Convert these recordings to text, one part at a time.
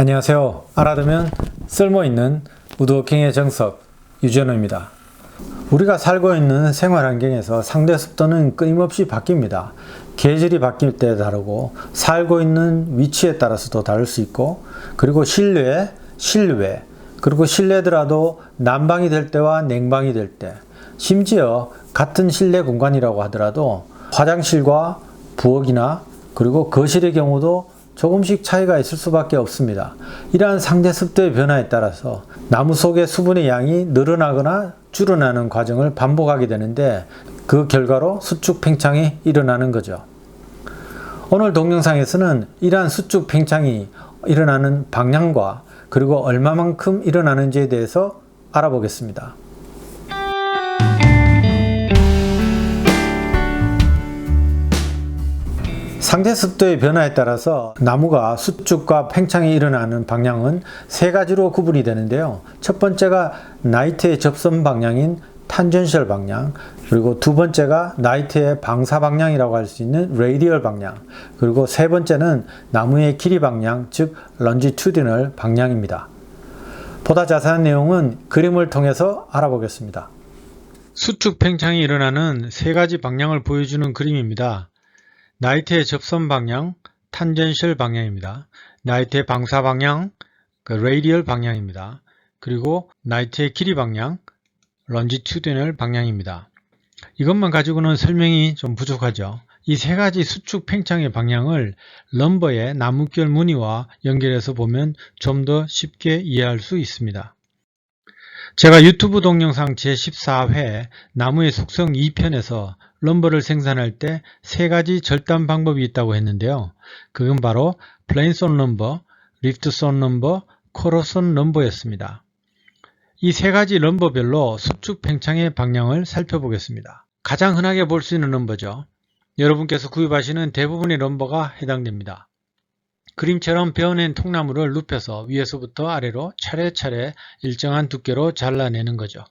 안녕하세요. 알아두면 쓸모있는 우드워킹의 정석 유전호입니다. 우리가 살고 있는 생활 환경에서 상대 습도는 끊임없이 바뀝니다. 계절이 바뀔 때 다르고 살고 있는 위치에 따라서도 다를 수 있고 그리고 실내, 실외 그리고 실내더라도 난방이 될 때와 냉방이 될 때 심지어 같은 실내 공간이라고 하더라도 화장실과 부엌이나 그리고 거실의 경우도 조금씩 차이가 있을 수밖에 없습니다. 이러한 상대 습도의 변화에 따라서 나무 속의 수분의 양이 늘어나거나 줄어나는 과정을 반복하게 되는데 그 결과로 수축 팽창이 일어나는 거죠. 오늘 동영상에서는 이러한 수축 팽창이 일어나는 방향과 그리고 얼마만큼 일어나는지에 대해서 알아보겠습니다. 상대 습도의 변화에 따라서 나무가 수축과 팽창이 일어나는 방향은 세 가지로 구분이 되는데요. 첫 번째가 나이트의 접선 방향인 탄젠셜 방향, 그리고 두 번째가 나이트의 방사 방향이라고 할 수 있는 레디얼 방향, 그리고 세 번째는 나무의 길이 방향, 즉 런지튜디널 방향입니다. 보다 자세한 내용은 그림을 통해서 알아보겠습니다. 수축 팽창이 일어나는 세 가지 방향을 보여주는 그림입니다. 나이트의 접선 방향, 탄젠셜 방향입니다. 나이트의 방사 방향, 그 레디얼 방향입니다. 그리고 나이트의 길이 방향, 런지튜디널 방향입니다. 이것만 가지고는 설명이 좀 부족하죠. 이 세 가지 수축 팽창의 방향을 럼버의 나무결 무늬와 연결해서 보면 좀 더 쉽게 이해할 수 있습니다. 제가 유튜브 동영상 제14회 나무의 속성 2편에서 럼버를 생산할 때 세 가지 절단 방법이 있다고 했는데요. 그건 바로 플레인손 럼버, 리프트손 럼버, 코러손 럼버였습니다. 이 세 가지 럼버별로 수축 팽창의 방향을 살펴보겠습니다. 가장 흔하게 볼 수 있는 럼버죠. 여러분께서 구입하시는 대부분의 럼버가 해당됩니다. 그림처럼 베어낸 통나무를 눕혀서 위에서부터 아래로 차례차례 일정한 두께로 잘라내는 거죠.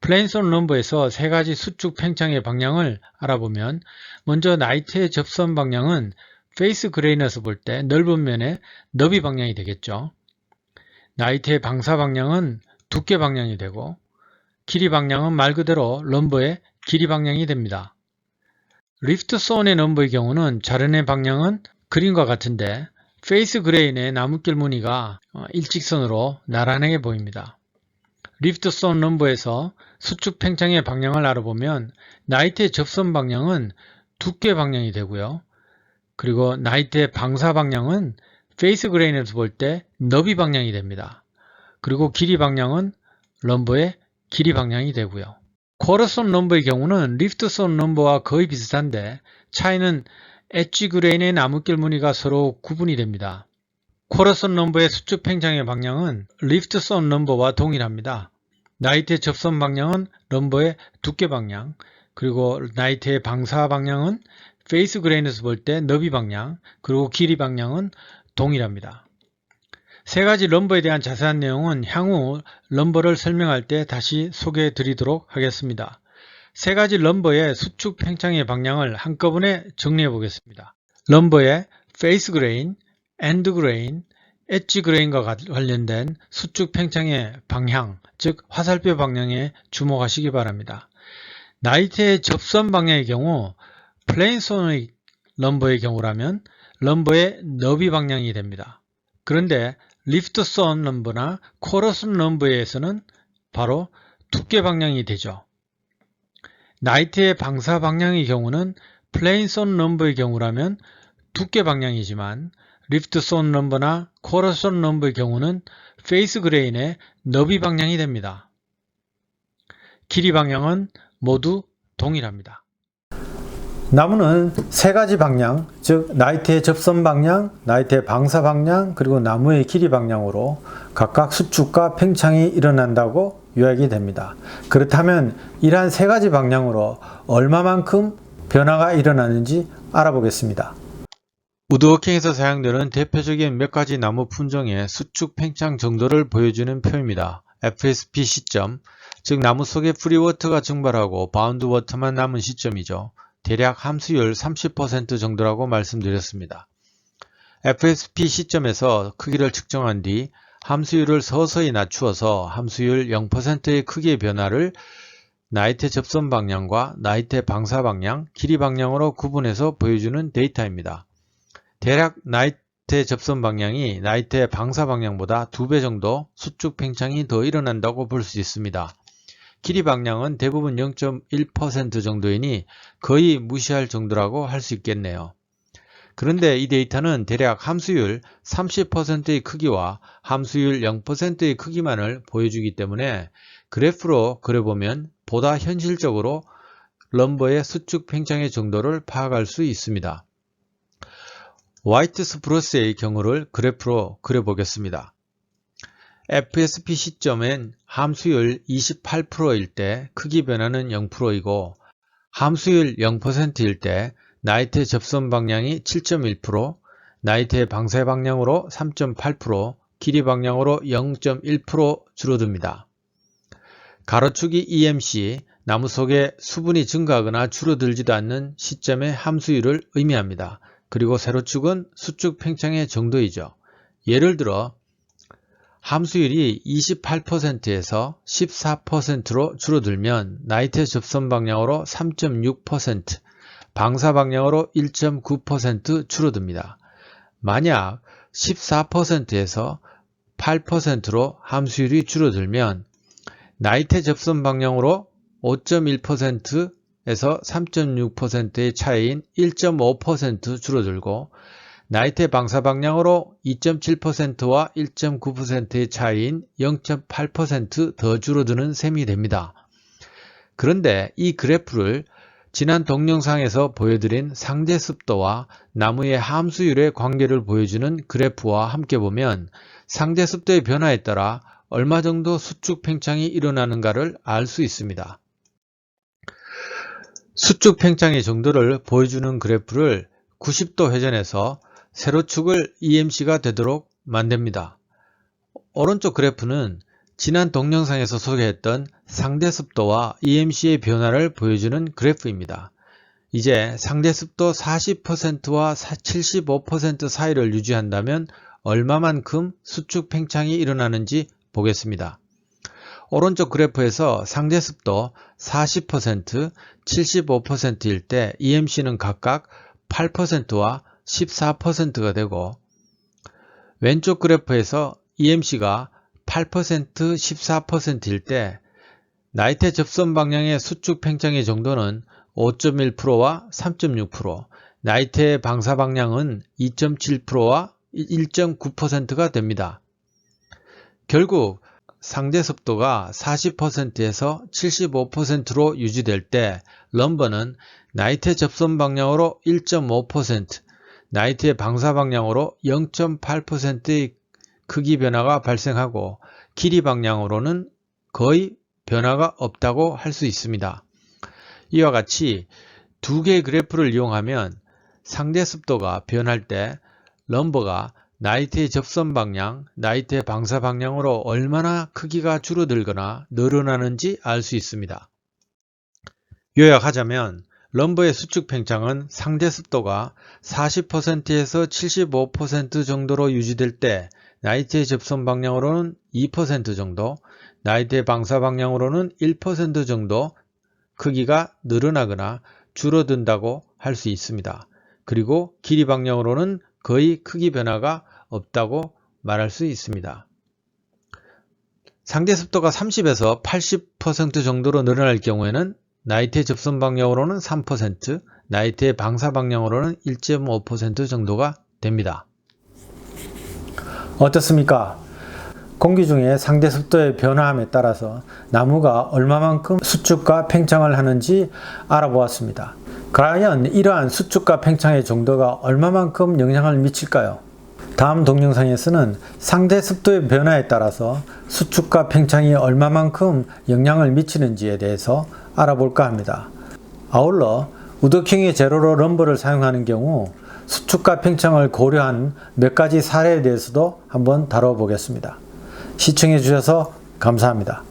플레인손 럼버에서 세 가지 수축 팽창의 방향을 알아보면 먼저 나이트의 접선 방향은 페이스 그레인에서 볼 때 넓은 면의 너비 방향이 되겠죠. 나이트의 방사 방향은 두께 방향이 되고 길이 방향은 말 그대로 럼버의 길이 방향이 됩니다. 리프트 손의 럼버의 경우는 자른의 방향은 그림과 같은데 페이스 그레인의 나무길 무늬가 일직선으로 나란하게 보입니다. 리프트 손 럼버에서 수축 팽창의 방향을 알아보면 나이트의 접선 방향은 두께 방향이 되고요. 그리고 나이트의 방사 방향은 페이스 그레인에서 볼 때 너비 방향이 됩니다. 그리고 길이 방향은 럼버의 길이 방향이 되고요. 코러손 럼버의 경우는 리프트손 럼버와 거의 비슷한데 차이는 엣지 그레인의 나무길 무늬가 서로 구분이 됩니다. 코러손 럼버의 수축 팽창의 방향은 리프트손 럼버와 동일합니다. 나이트의 접선 방향은 럼버의 두께 방향, 그리고 나이트의 방사 방향은 페이스 그레인에서 볼 때 너비 방향, 그리고 길이 방향은 동일합니다. 세 가지 럼버에 대한 자세한 내용은 향후 럼버를 설명할 때 다시 소개해 드리도록 하겠습니다. 세 가지 럼버의 수축 팽창의 방향을 한꺼번에 정리해 보겠습니다. 럼버의 페이스 그레인, 엔드 그레인, 엣지 그레인과 관련된 수축 팽창의 방향, 즉 화살표 방향에 주목하시기 바랍니다. 나이트의 접선 방향의 경우 플레인손의 럼버의 경우라면 럼버의 너비 방향이 됩니다. 그런데 리프트손 럼버나 코러슨 럼버에서는 바로 두께 방향이 되죠. 나이트의 방사 방향의 경우는 플레인손 럼버의 경우라면 두께 방향이지만 리프트손 럼버나 코러손 럼버의 경우는 페이스 그레인의 너비 방향이 됩니다. 길이 방향은 모두 동일합니다. 나무는 세 가지 방향, 즉 나이트의 접선 방향, 나이트의 방사 방향, 그리고 나무의 길이 방향으로 각각 수축과 팽창이 일어난다고 요약이 됩니다. 그렇다면 이러한 세 가지 방향으로 얼마만큼 변화가 일어나는지 알아보겠습니다. 우드워킹에서 사용되는 대표적인 몇 가지 나무 품종의 수축 팽창 정도를 보여주는 표입니다. FSP 시점, 즉 나무 속에 프리워터가 증발하고 바운드워터만 남은 시점이죠. 대략 함수율 30% 정도라고 말씀드렸습니다. FSP 시점에서 크기를 측정한 뒤 함수율을 서서히 낮추어서 함수율 0%의 크기의 변화를 나이테 접선 방향과 나이테 방사 방향, 길이 방향으로 구분해서 보여주는 데이터입니다. 대략 나이테 접선 방향이 나이테 방사 방향보다 2배 정도 수축 팽창이 더 일어난다고 볼 수 있습니다. 길이 방향은 대부분 0.1% 정도이니 거의 무시할 정도라고 할 수 있겠네요. 그런데 이 데이터는 대략 함수율 30%의 크기와 함수율 0%의 크기만을 보여주기 때문에 그래프로 그려보면 보다 현실적으로 럼버의 수축 팽창의 정도를 파악할 수 있습니다. 화이트 스프로스의 경우를 그래프로 그려보겠습니다. FSP 시점엔 함수율 28%일 때 크기 변화는 0%이고 함수율 0%일 때 나이트 접선 방향이 7.1%, 나이트의 방사 방향으로 3.8%, 길이 방향으로 0.1% 줄어듭니다. 가로축이 EMC, 나무 속에 수분이 증가하거나 줄어들지도 않는 시점의 함수율을 의미합니다. 그리고 세로축은 수축 팽창의 정도이죠. 예를 들어 함수율이 28%에서 14%로 줄어들면 나이트 접선 방향으로 3.6%, 방사 방향으로 1.9% 줄어듭니다. 만약 14%에서 8%로 함수율이 줄어들면 나이테 접선 방향으로 5.1% 에서 3.6%의 차이인 1.5% 줄어들고 나이테 방사 방향으로 2.7%와 1.9%의 차이인 0.8%더 줄어드는 셈이 됩니다. 그런데 이 그래프를 지난 동영상에서 보여드린 상대 습도와 나무의 함수율의 관계를 보여주는 그래프와 함께 보면 상대 습도의 변화에 따라 얼마 정도 수축 팽창이 일어나는가를 알 수 있습니다. 수축 팽창의 정도를 보여주는 그래프를 90도 회전해서 세로축을 EMC가 되도록 만듭니다. 오른쪽 그래프는 지난 동영상에서 소개했던 상대 습도와 EMC의 변화를 보여주는 그래프입니다. 이제 상대 습도 40%와 75% 사이를 유지한다면 얼마만큼 수축 팽창이 일어나는지 보겠습니다. 오른쪽 그래프에서 상대 습도 40%, 75%일 때 EMC는 각각 8%와 14%가 되고 왼쪽 그래프에서 EMC가 8%, 14%일 때 나이테 접선 방향의 수축 팽창의 정도는 5.1%와 3.6%, 나이테 방사 방향은 2.7%와 1.9%가 됩니다. 결국 상대 습도가 40%에서 75%로 유지될 때 럼버는 나이테 접선 방향으로 1.5%, 나이트의 방사 방향으로 0.8%의 크기 변화가 발생하고 길이 방향으로는 거의 변화가 없다고 할 수 있습니다. 이와 같이 두 개의 그래프를 이용하면 상대 습도가 변할 때 럼버가 나이트의 접선 방향, 나이트의 방사 방향으로 얼마나 크기가 줄어들거나 늘어나는지 알 수 있습니다. 요약하자면 럼버의 수축 팽창은 상대 습도가 40%에서 75% 정도로 유지될 때 나이트의 접선 방향으로는 2% 정도, 나이트의 방사 방향으로는 1% 정도 크기가 늘어나거나 줄어든다고 할 수 있습니다. 그리고 길이 방향으로는 거의 크기 변화가 없다고 말할 수 있습니다. 상대 습도가 30에서 80% 정도로 늘어날 경우에는 나이트의 접선 방향으로는 3%, 나이트의 방사 방향으로는 1.5% 정도가 됩니다. 어떻습니까? 공기 중에 상대 습도의 변화함에 따라서 나무가 얼마만큼 수축과 팽창을 하는지 알아보았습니다. 과연 이러한 수축과 팽창의 정도가 얼마만큼 영향을 미칠까요? 다음 동영상에서는 상대 습도의 변화에 따라서 수축과 팽창이 얼마만큼 영향을 미치는지에 대해서 알아볼까 합니다. 아울러 우드킹의 제로로 럼버를 사용하는 경우 수축과 팽창을 고려한 몇 가지 사례에 대해서도 한번 다뤄보겠습니다. 시청해 주셔서 감사합니다.